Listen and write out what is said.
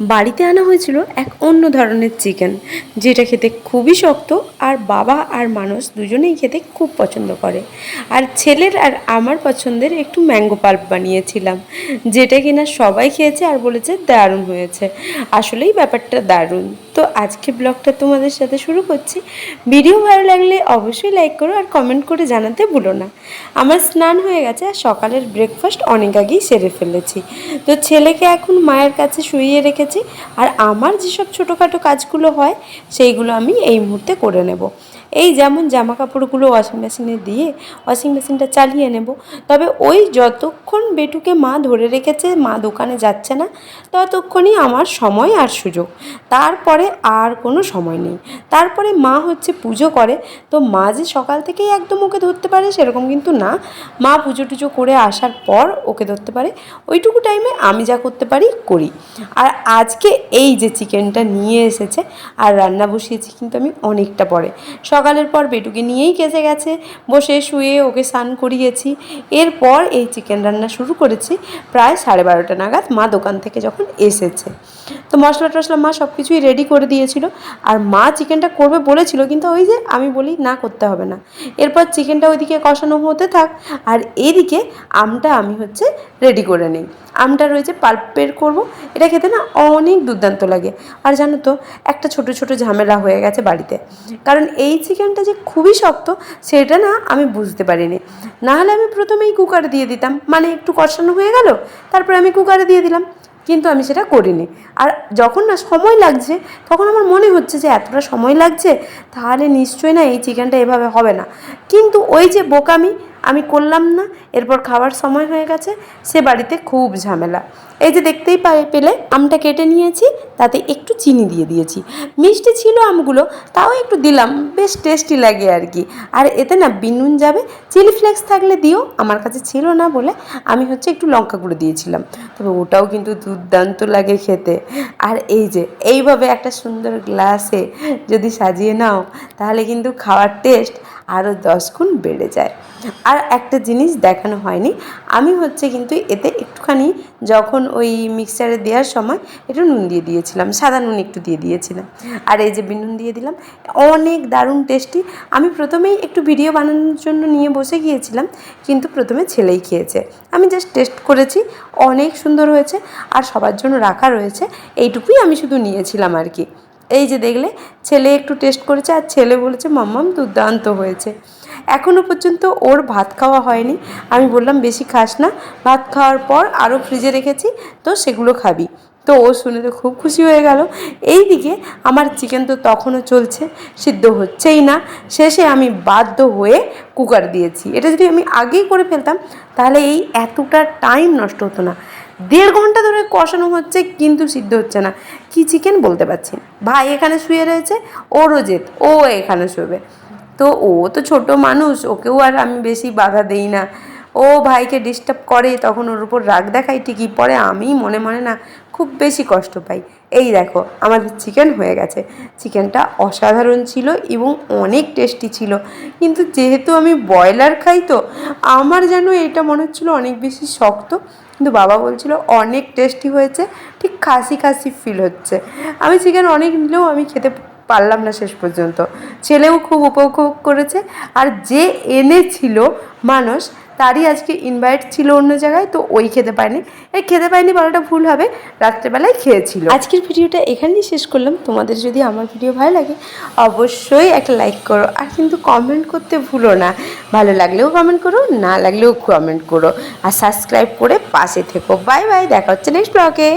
বাড়িতে আনা হয়েছিল এক অন্য ধরনের চিকেন, যেটা খেতে খুবই শক্ত আর বাবা আর মানুষ দুজনেই খেতে খুব পছন্দ করে। আর ছেলের আর আমার পছন্দের একটু ম্যাঙ্গো পাল্প বানিয়েছিলাম, যেটা কিনা সবাই খেয়েছে আর বলেছে দারুণ হয়েছে। আসলেই ব্যাপারটা দারুণ। তো আজকে ব্লগটা তোমাদের সাথে শুরু করছি। ভিডিও ভালো লাগলে অবশ্যই লাইক করো আর কমেন্ট করে জানাতে ভুলো না। আমার স্নান হয়ে গেছে আর সকালের ব্রেকফাস্ট অনেক আগেই সেরে ফেলেছি। তো ছেলেকে এখন মায়ের কাছে শুইয়ে রেখেছি আর আমার যেসব ছোটোখাটো কাজগুলো হয়, সেইগুলো আমি এই মুহূর্তে করে নেব। এই যেমন জামা কাপড়গুলো ওয়াশিং মেশিনে দিয়ে ওয়াশিং মেশিনটা চালিয়ে নেব। তবে ওই যতক্ষণ বেটুকে মা ধরে রেখেছে, মা দোকানে যাচ্ছে না, ততক্ষণই আমার সময় আর সুযোগ। তারপরে আর কোনো সময় নেই। তারপরে মা হচ্ছে পুজো করে। তো মা যে সকাল থেকেই একদম ওকে ধরতে পারে সেরকম কিন্তু না। মা পুজো টুজো করে আসার পর ওকে ধরতে পারে। ওইটুকু টাইমে আমি যা করতে পারি, করি। আর আজকে এই যে চিকেনটা নিয়ে এসেছে, আর রান্না বসিয়েছি কিন্তু আমি অনেকটা পরে। সকালের পর বেটুকে নিয়েই কেসে গেছে। বসে শুয়ে ওকে স্নান করিয়েছি। এরপর এই চিকেন রান্না শুরু করেছি। প্রায় সাড়ে বারোটা নাগাদ মা দোকান থেকে যখন এসেছে। তো মশলা টশলা মা সব কিছুই রেডি করে দিয়েছিল। আর মা চিকেনটা করবে বলেছিল, কিন্তু ওই যে আমি বলি না করতে হবে না। এরপর চিকেনটা ওইদিকে কষানো হতে থাক। আর এদিকে আমটা আমি হচ্ছে রেডি করে নিই। আমটা রয়েছে পাল্প বের করব। এটা খেতে না অনেক দুর্দান্ত লাগে। আর জানো তো, একটা ছোট ছোট ঝামেলা হয়ে গেছে বাড়িতে। কারণ এই চিকেনটা যে খুবই শক্ত, সেটা না আমি বুঝতে পারিনি। নাহলে আমি প্রথমেই কুকার দিয়ে দিতাম। মানে একটু কষানো হয়ে গেল, তারপরে আমি কুকারে দিয়ে দিলাম। কিন্তু আমি সেটা করিনি। আর যখন না সময় লাগছে, তখন আমার মনে হচ্ছে যে এতটা সময় লাগছে, তাহলে নিশ্চয়ই না এই চিকেনটা এভাবে হবে না। কিন্তু ওই যে বোকামি আমি করলাম না, এরপর খাওয়ার সময় হয়ে গেছে, সে বাড়িতে খুব ঝামেলা। এই যে দেখতেই পেলে আমটা কেটে নিয়েছি, তাতে একটু চিনি দিয়ে দিয়েছি। মিষ্টি ছিল আমগুলো, তাও একটু দিলাম, বেশ টেস্টি লাগে আর কি। আর এতে না বিনুন যাবে, চিলি ফ্লেক্স থাকলে দিও, আমার কাছে ছিল না বলে আমি হচ্ছে একটু লঙ্কা গুঁড়ো দিয়েছিলাম। তবে ওটাও কিন্তু দুর্দান্ত লাগে খেতে। আর এই যে, এইভাবে একটা সুন্দর গ্লাসে যদি সাজিয়ে নাও, তাহলে কিন্তু খাওয়ার টেস্ট আরও দশ গুণ বেড়ে যায়। আর একটা জিনিস দেখানো হয়নি, আমি হচ্ছে কিন্তু এতে একটুখানি যখন ওই মিক্সারে দেওয়ার সময় একটু নুন দিয়ে দিয়েছিলাম, সাদা নুন একটু দিয়ে দিয়েছিলাম। আর এই যে বিনুন দিয়ে দিলাম, অনেক দারুণ টেস্টি। আমি প্রথমেই একটু ভিডিও বানানোর জন্য নিয়ে বসে গিয়েছিলাম, কিন্তু প্রথমে ছেলেই খেয়েছে। আমি জাস্ট টেস্ট করেছি, অনেক সুন্দর হয়েছে, আর সবার জন্য রাখা রয়েছে, এইটুকুই আমি শুধু নিয়েছিলাম আর কি। এই যে দেখলে, ছেলে একটু টেস্ট করেছে আর ছেলে বলেছে মাম্মাম দুর্দান্ত হয়েছে। এখনও পর্যন্ত ওর ভাত খাওয়া হয়নি। আমি বললাম, বেশি খাস না, ভাত খাওয়ার পর আরও ফ্রিজে রেখেছি, তো সেগুলো খাবি। তো ও শুনে তো খুব খুশি হয়ে গেল। এই দিকে আমার চিকেন তো তখনও চলছে, সিদ্ধ হচ্ছেই না। শেষে আমি বাধ্য হয়ে কুকার দিয়েছি। এটা যদি আমি আগেই করে ফেলতাম, তাহলে এই এতটা টাইম নষ্ট হতো না। দেড় ঘণ্টা ধরে কষানো হচ্ছে, কিন্তু সিদ্ধ হচ্ছে না। কি চিকেন বলতে পারছি। ভাই এখানে শুয়ে রয়েছে ওরও জেদ ও এখানে শোবে। তো ও তো ছোট মানুষ, ওকেও আর আমি বেশি বাধা দেই না। ও ভাইকে ডিস্টার্ব করে, তখন ওর উপর রাগ দেখাই ঠিকই পরে আমি মনে মনে না খুব বেশি কষ্ট পাই। এই দেখো আমাদের চিকেন হয়ে গেছে। চিকেনটা অসাধারণ ছিল এবং অনেক টেস্টি ছিল। কিন্তু যেহেতু আমি ব্রয়লার খাই তো, আমার যেন এটা মনে হচ্ছিল অনেক বেশি শক্ত কিন্তু বাবা বলছিল, অনেক টেস্টি হয়েছে, ঠিক খাসি খাসি ফিল হচ্ছে। আমি চিকেন অনেক নিলেও আমি খেতে পারলাম না শেষ পর্যন্ত। ছেলেও খুব উপভোগ করেছে। আর যে এনেছিল মানুষ, তারই আজকে ইনভাইট ছিল অন্য জায়গায়, তো ওই খেতে পায়নি এই খেতে পায়নি বলাটা ভুল হবে, রাত্রেবেলায় খেয়েছিল। আজকের ভিডিওটা এখানেই শেষ করলাম। তোমাদের যদি আমার ভিডিও ভালো লাগে, অবশ্যই একটা লাইক করো। আর কিন্তু কমেন্ট করতে ভুলো না। ভালো লাগলেও কমেন্ট করো, না লাগলেও কমেন্ট করো। আর সাবস্ক্রাইব করে পাশে থেকো। বাই বাই দেখা হচ্ছে নেক্সট ব্লগে